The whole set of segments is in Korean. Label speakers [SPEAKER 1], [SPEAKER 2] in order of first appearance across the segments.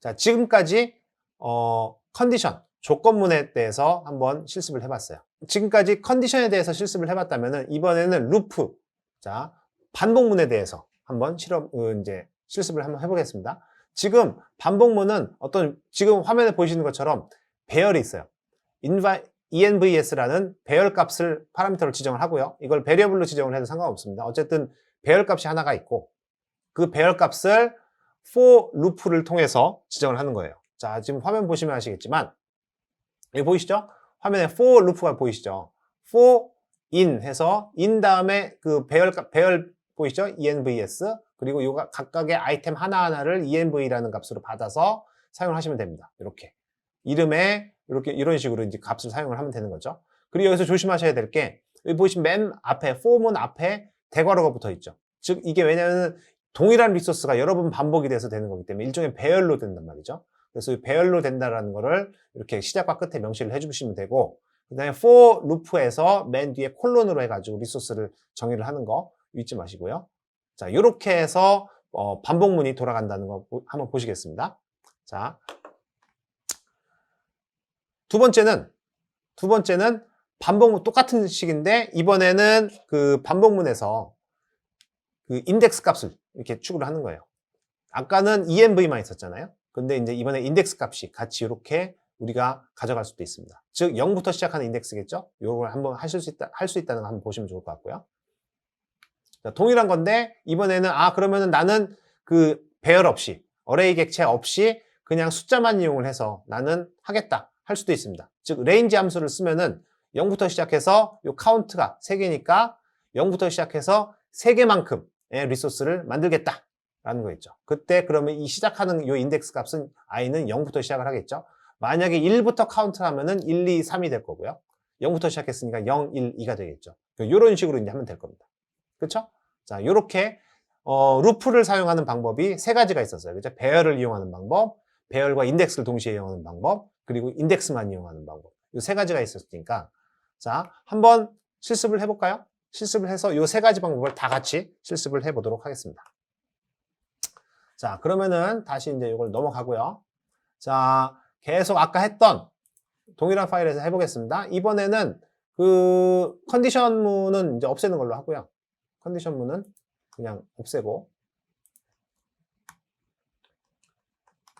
[SPEAKER 1] 자, 지금까지 어, 컨디션, 조건문에 대해서 한번 실습을 해봤어요. 지금까지 컨디션에 대해서 실습을 해봤다면은 이번에는 루프, 자 반복문에 대해서 한번 실험 어, 이제 실습을 한번 해보겠습니다. 지금 반복문은 어떤 지금 화면에 보이시는 것처럼 배열이 있어요. 인바, envs라는 배열 값을 파라미터로 지정을 하고요. 이걸 베리어블로 지정을 해도 상관없습니다. 어쨌든 배열 값이 하나가 있고 그 배열 값을 for 루프를 통해서 지정을 하는 거예요. 자, 지금 화면 보시면 아시겠지만 여기 보이시죠? 화면에 for 루프가 보이시죠? for in 해서 in 다음에 그 배열 값- 배열 보이시죠? envs 그리고 요 가- 각각의 아이템 하나하나를 env라는 값으로 받아서 사용을 하시면 됩니다. 이렇게 이름에 이렇게 이런 식으로 이제 값을 사용을 하면 되는 거죠. 그리고 여기서 조심하셔야 될 게 여기 보시면 맨 앞에 form은 앞에 대괄호가 붙어 있죠. 즉 이게 왜냐하면 동일한 리소스가 여러 번 반복이 돼서 되는 거기 때문에 일종의 배열로 된단 말이죠. 그래서 이 배열로 된다라는 거를 이렇게 시작과 끝에 명시를 해주시면 되고 그 다음에 for 루프에서 맨 뒤에 콜론으로 해가지고 리소스를 정의를 하는 거 잊지 마시고요. 자 이렇게 해서 어, 반복문이 돌아간다는 거 보- 한번 보시겠습니다. 자. 두 번째는 두 번째는 반복문 똑같은 식인데 이번에는 그 반복문에서 그 인덱스 값을 이렇게 추구를 하는 거예요. 아까는 env만 있었잖아요. 근데 이제 이번에 인덱스 값이 같이 이렇게 우리가 가져갈 수도 있습니다. 즉 0부터 시작하는 인덱스겠죠? 이걸 한번 하실 수 있다 할 수 있다는 거 한번 보시면 좋을 것 같고요. 자, 동일한 건데 이번에는 아 그러면은 나는 그 배열 없이 어레이 객체 없이 그냥 숫자만 이용을 해서 나는 하겠다 할 수도 있습니다. 즉 레인지 함수를 쓰면은 0부터 시작해서 요 카운트가 3개니까 0부터 시작해서 3개만큼의 리소스를 만들겠다 라는 거겠죠. 그때 그러면 이 시작하는 요 인덱스 값은 i는 0부터 시작을 하겠죠. 만약에 1부터 카운트하면은 1, 2, 3이 될 거고요. 0부터 시작했으니까 0, 1, 2가 되겠죠. 이런 식으로 이제 하면 될 겁니다. 그렇죠? 자, 요렇게 어, 루프를 사용하는 방법이 세 가지가 있었어요. 그죠? 배열을 이용하는 방법, 배열과 인덱스를 동시에 이용하는 방법, 그리고 인덱스만 이용하는 방법. 이 세 가지가 있었으니까 자, 한번 실습을 해볼까요? 실습을 해서 이 세 가지 방법을 다 같이 실습을 해보도록 하겠습니다. 자, 그러면은 다시 이제 이걸 넘어가고요. 자, 계속 아까 했던 동일한 파일에서 해보겠습니다. 이번에는 그 컨디션 문은 이제 없애는 걸로 하고요. 컨디션 문은 그냥 없애고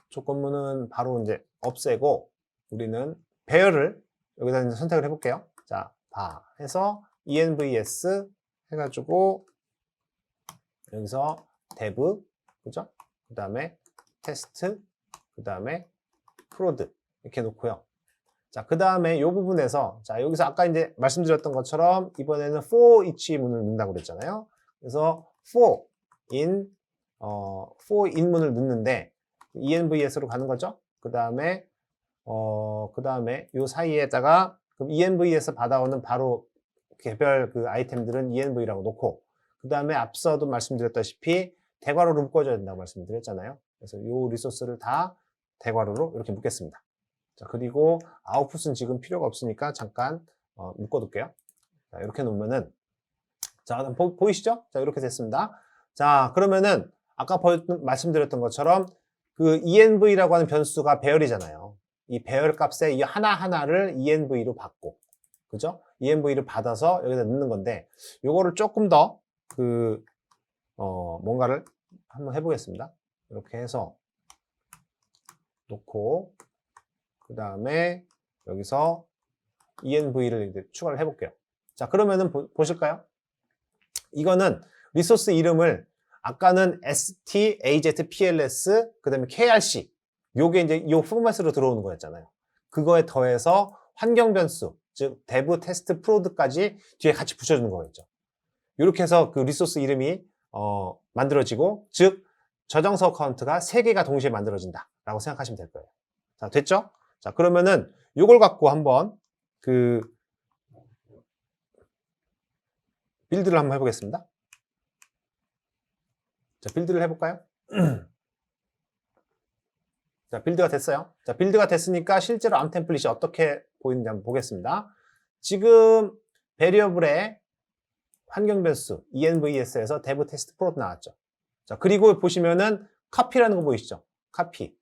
[SPEAKER 1] 조건문은 바로 이제 없애고 우리는 배열을 여기다 이제 선택을 해볼게요. 자, 바 해서 envs 해가지고 여기서 dev 그죠? 그 다음에 테스트 그 다음에 프로드 이렇게 놓고요. 자, 그 다음에 이 부분에서 자 여기서 아까 이제 말씀드렸던 것처럼 이번에는 for each 문을 넣는다고 그랬잖아요. 그래서 for in 어, for in 문을 넣는데 envs로 가는 거죠. 그 다음에 어, 그 다음에 요 사이에다가 그럼 env에서 받아오는 바로 개별 그 아이템들은 env라고 놓고 그 다음에 앞서도 말씀드렸다시피 대괄호로 묶어줘야 된다고 말씀드렸잖아요. 그래서 요 리소스를 다 대괄호로 이렇게 묶겠습니다. 자, 그리고 아웃풋은 지금 필요가 없으니까 잠깐 어, 묶어둘게요. 자, 이렇게 놓으면은 자, 보, 보이시죠? 자, 이렇게 됐습니다. 자, 그러면은 아까 보, 말씀드렸던 것처럼 그 env라고 하는 변수가 배열이잖아요. 이 배열 값의 이 하나하나를 env로 받고, 그죠? Env를 받아서 여기다 넣는 건데, 요거를 조금 더 그, 어, 뭔가를 한번 해보겠습니다. 이렇게 해서 놓고, 그 다음에 여기서 env를 이제 추가를 해볼게요. 자, 그러면은 보, 보실까요? 이거는 리소스 이름을 아까는 st, az, pls, 그 다음에 krc 요게 이제 요 포맷으로 들어오는 거였잖아요. 그거에 더해서 환경 변수, 즉 dev, test, prod,까지 뒤에 같이 붙여주는 거였죠. 이렇게 해서 그 리소스 이름이 어, 만들어지고, 즉 저장소 카운트가 3개가 동시에 만들어진다 라고 생각하시면 될 거예요. 자, 됐죠? 자, 그러면은 요걸 갖고 한번 그 빌드를 한번 해보겠습니다. 자, 빌드를 해볼까요? 자, 빌드가 됐어요. 자, 빌드가 됐으니까 실제로 암 템플릿이 어떻게 보이는지 한번 보겠습니다. 지금 베리어블의 환경 변수 envs에서 dev test prod 나왔죠. 자, 그리고 보시면은 카피라는 거 보이시죠? 카피.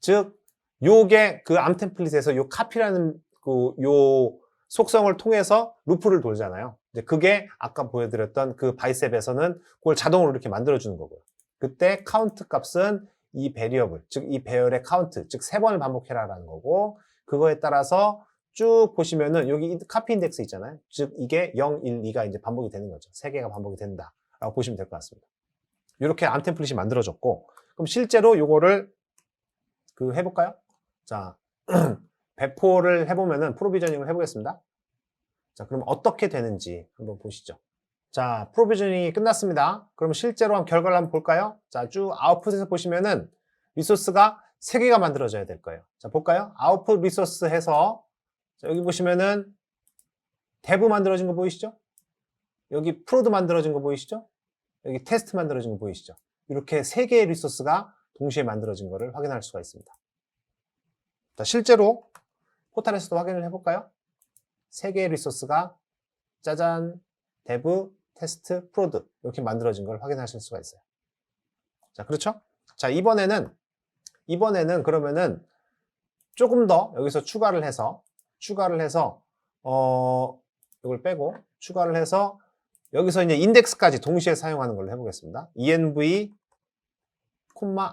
[SPEAKER 1] 즉, 요게 그 암 템플릿에서 요 카피라는 그 요 속성을 통해서 루프를 돌잖아요. 이제 그게 아까 보여드렸던 그 바이셉에서는 그걸 자동으로 이렇게 만들어주는 거고요. 그때 카운트 값은 이 베리어블, 즉 이 배열의 카운트, 즉 세 번을 반복해라라는 거고 그거에 따라서 쭉 보시면은 여기 카피 인덱스 있잖아요. 즉 이게 0, 1, 2가 이제 반복이 되는 거죠. 세 개가 반복이 된다라고 보시면 될 것 같습니다. 이렇게 암 템플릿이 만들어졌고 그럼 실제로 요거를 그 해볼까요? 자, 배포를 해보면은 프로비저닝을 해보겠습니다. 자, 그럼 어떻게 되는지 한번 보시죠. 자, 프로비저닝이 끝났습니다. 그럼 실제로 한 결과를 한번 볼까요? 자, 쭉 아웃풋에서 보시면은 리소스가 3개가 만들어져야 될 거예요. 자, 볼까요? 아웃풋 리소스 해서 자, 여기 보시면은 대부 만들어진 거 보이시죠? 여기 프로드 만들어진 거 보이시죠? 여기 테스트 만들어진 거 보이시죠? 이렇게 3개의 리소스가 동시에 만들어진 거를 확인할 수가 있습니다. 자, 실제로 포탈에서도 확인을 해볼까요? 3개의 리소스가 짜잔, 데브, 테스트, 프로드 이렇게 만들어진 걸 확인하실 수가 있어요. 자, 그렇죠? 자, 이번에는 이번에는 그러면은 조금 더 여기서 추가를 해서 추가를 해서 어 이걸 빼고 추가를 해서 여기서 이제 인덱스까지 동시에 사용하는 걸로 해보겠습니다. env,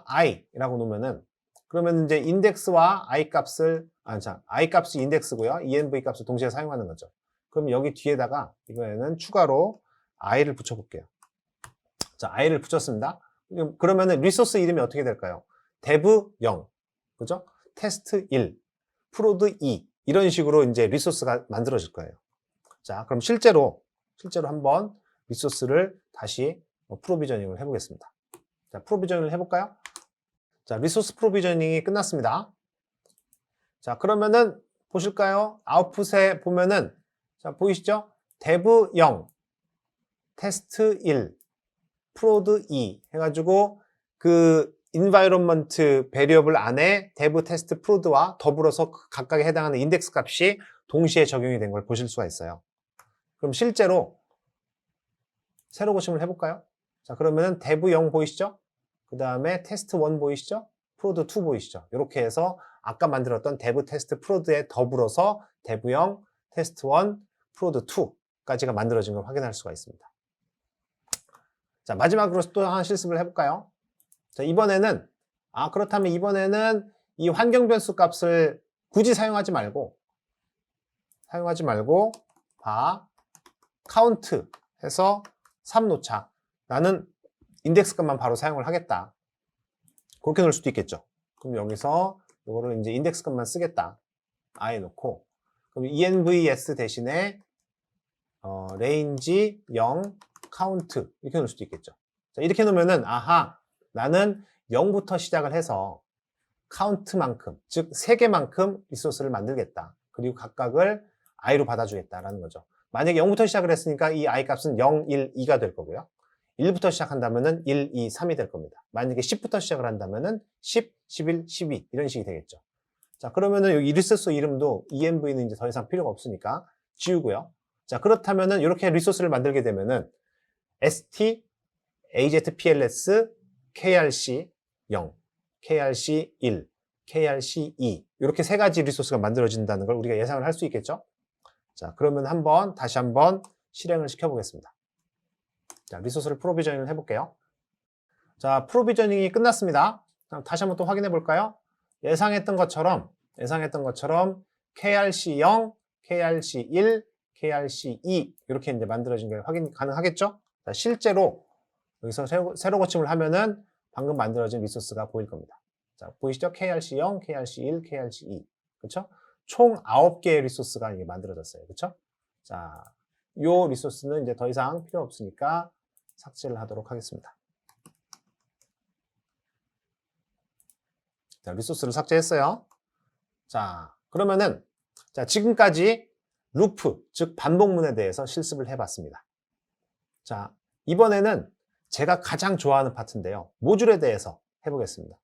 [SPEAKER 1] i라고 놓으면은 그러면 이제 인덱스와 i 값을 아, 자, i 값이 인덱스고요. env 값을 동시에 사용하는 거죠. 그럼 여기 뒤에다가 이번에는 추가로 i를 붙여볼게요. 자, i를 붙였습니다. 그러면은 리소스 이름이 어떻게 될까요? dev 0, 그죠? 테스트 1, 프로드 2 이런 식으로 이제 리소스가 만들어질 거예요. 자, 그럼 실제로 실제로 한번 리소스를 다시 뭐 프로비저닝을 해보겠습니다. 자, 프로비저닝을 해볼까요? 자, 리소스 프로비저닝이 끝났습니다. 자, 그러면은 보실까요? 아웃풋에 보면은 자, 보이시죠? dev 0, 테스트 1, 프로드 2 해가지고 그 environment variable 안에 dev, test, prod,와 더불어서 각각에 해당하는 인덱스 값이 동시에 적용이 된 걸 보실 수가 있어요. 그럼 실제로 세로 고침을 해볼까요? 자, 그러면은 dev 0 보이시죠? 그 다음에 test 1 보이시죠? prod 2 보이시죠? 이렇게 해서 아까 만들었던 dev, test, prod에 더불어서 dev 0, test 1, prod 2까지가 만들어진 걸 확인할 수가 있습니다. 자, 마지막으로 또 하나 실습을 해볼까요? 자, 이번에는, 아, 그렇다면 이번에는 이 환경 변수 값을 굳이 사용하지 말고, 사용하지 말고, 바, 카운트 해서 3 놓자. 나는 인덱스 값만 바로 사용을 하겠다. 그렇게 넣을 수도 있겠죠. 그럼 여기서 이거를 이제 인덱스 값만 쓰겠다. 아예 놓고, 그럼 envs 대신에, 어, range 0, 카운트 이렇게 놓을 수도 있겠죠. 자, 이렇게 놓으면은 아하 나는 0부터 시작을 해서 카운트만큼 즉 3개만큼 리소스를 만들겠다. 그리고 각각을 i로 받아주겠다라는 거죠. 만약에 0부터 시작을 했으니까 이 i 값은 0, 1, 2가 될 거고요. 1부터 시작한다면 은 1, 2, 3이 될 겁니다. 만약에 10부터 시작을 한다면 은 10, 11, 12 이런 식이 되겠죠. 자 그러면은 여기 리소스 이름도 env는 이제 더 이상 필요가 없으니까 지우고요. 자 그렇다면은 이렇게 리소스를 만들게 되면은 ST, AZPLS, KRC 0, KRC 1, KRC 2 이렇게 세 가지 리소스가 만들어진다는 걸 우리가 예상을 할 수 있겠죠? 자, 그러면 한번 다시 한번 실행을 시켜 보겠습니다. 자, 리소스를 프로비저닝을 해볼게요. 자, 프로비저닝이 끝났습니다. 다시 한번 또 확인해 볼까요? 예상했던 것처럼 예상했던 것처럼 KRC 0, KRC 1, KRC 2 이렇게 이제 만들어진 게 확인 가능하겠죠? 자, 실제로 여기서 새로, 새로 고침을 하면은 방금 만들어진 리소스가 보일 겁니다. 자, 보이시죠? KRC0, KRC1, KRC2. 그쵸? 총 9개의 리소스가 이게 만들어졌어요. 그쵸? 자, 요 리소스는 이제 더 이상 필요 없으니까 삭제를 하도록 하겠습니다. 자, 리소스를 삭제했어요. 자, 그러면은, 자, 지금까지 루프, 즉 반복문에 대해서 실습을 해봤습니다. 자, 이번에는 제가 가장 좋아하는 파트인데요. 모듈에 대해서 해보겠습니다.